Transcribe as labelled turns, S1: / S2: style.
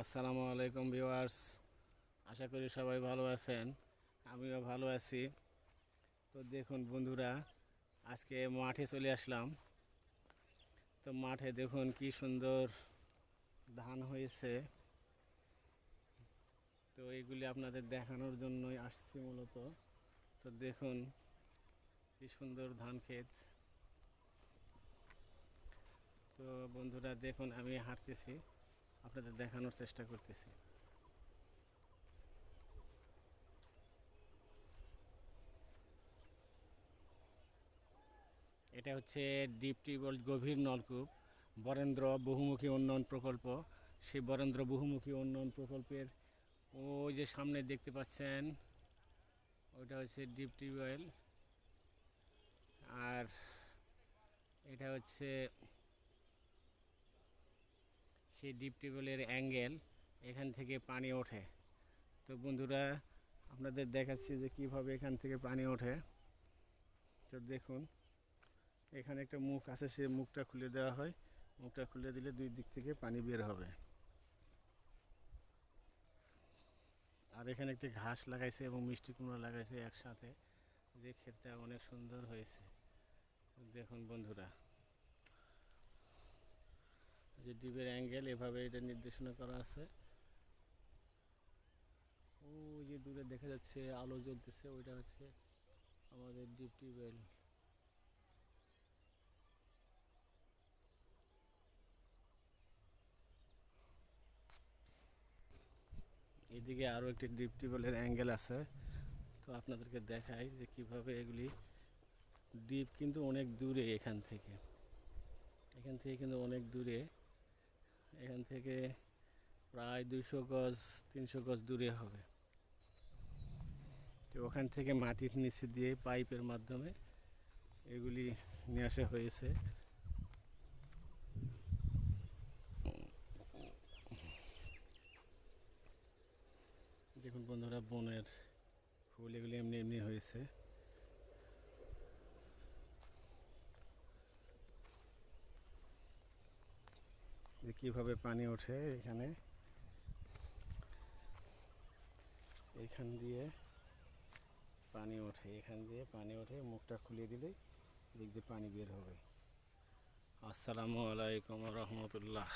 S1: আসসালামু আলাইকুম ভিউয়ার্স। আশা করি সবাই ভালো আছেন। আমিও ভালো আছি। তো দেখুন বন্ধুরা, আজকে মাঠে চলে আসলাম। তো মাঠে দেখুন কি সুন্দর ধান হয়েছে। তো এইগুলি আপনাদের দেখানোর জন্যই আসছি মূলত। তো দেখুন কি সুন্দর ধান ক্ষেত। তো বন্ধুরা, দেখুন আমি হাঁটতেছি। আপনাদের দেখানোর চেষ্টা করতেছি। এটা হচ্ছে ডিপ টিউবওয়েল গভীর নলকূপ, বরেন্দ্র বহুমুখী উন্নয়ন প্রকল্প। সেই বরেন্দ্র বহুমুখী উন্নয়ন প্রকল্পের ওই যে সামনে দেখতে পাচ্ছেন, ওইটা হচ্ছে ডিপ টিউবওয়েল আর এটা হচ্ছে সেই ডিপ টিউবওয়েলের অ্যাঙ্গেল এখান থেকে পানি ওঠে। তো বন্ধুরা, আপনাদের দেখাচ্ছি যে কীভাবে এখান থেকে পানি ওঠে। তো দেখুন, এখানে একটা মুখ আছে, সে মুখটা খুলে দেওয়া হয়। মুখটা খুলে দিলে দুই দিক থেকে পানি বের হবে। আর এখানে একটি ঘাস লাগাইছে এবং মিষ্টি কুমড়া লাগাইছে একসাথে। যে ক্ষেতটা অনেক সুন্দর হয়েছে। দেখুন বন্ধুরা। যে ডিবের অ্যাঙ্গেল এভাবে এটা নির্দেশনা করা আছে। ওই যে দূরে দেখা যাচ্ছে আলো জ্বলতেছে, ওইটা হচ্ছে আমাদের ডিপ টিউবওয়েল। এদিকে আরও একটি ডিপ টিউবওয়েলের অ্যাঙ্গেল আছে। তো আপনাদেরকে দেখাই যে কীভাবে এগুলি ডিপ কিন্তু অনেক দূরে এখান থেকে। এখান থেকে কিন্তু অনেক দূরে এখান থেকে প্রায় দুইশো গজ, তিনশো গজ দূরে হবে। তো ওখান থেকে মাটির নিচে দিয়ে পাইপের মাধ্যমে এগুলি নিয়ে আসা হয়েছে। দেখুন বন্ধুরা, বনের ফুল এগুলি এমনি এমনি হয়েছে। কীভাবে পানি ওঠে এখানে? এখান দিয়ে পানি ওঠে, এখান দিয়ে পানি ওঠে, মুখটা খুলে দিলেই দিক দিয়ে পানি বের হবে। আসসালামু আলাইকুম রহমতুল্লাহ।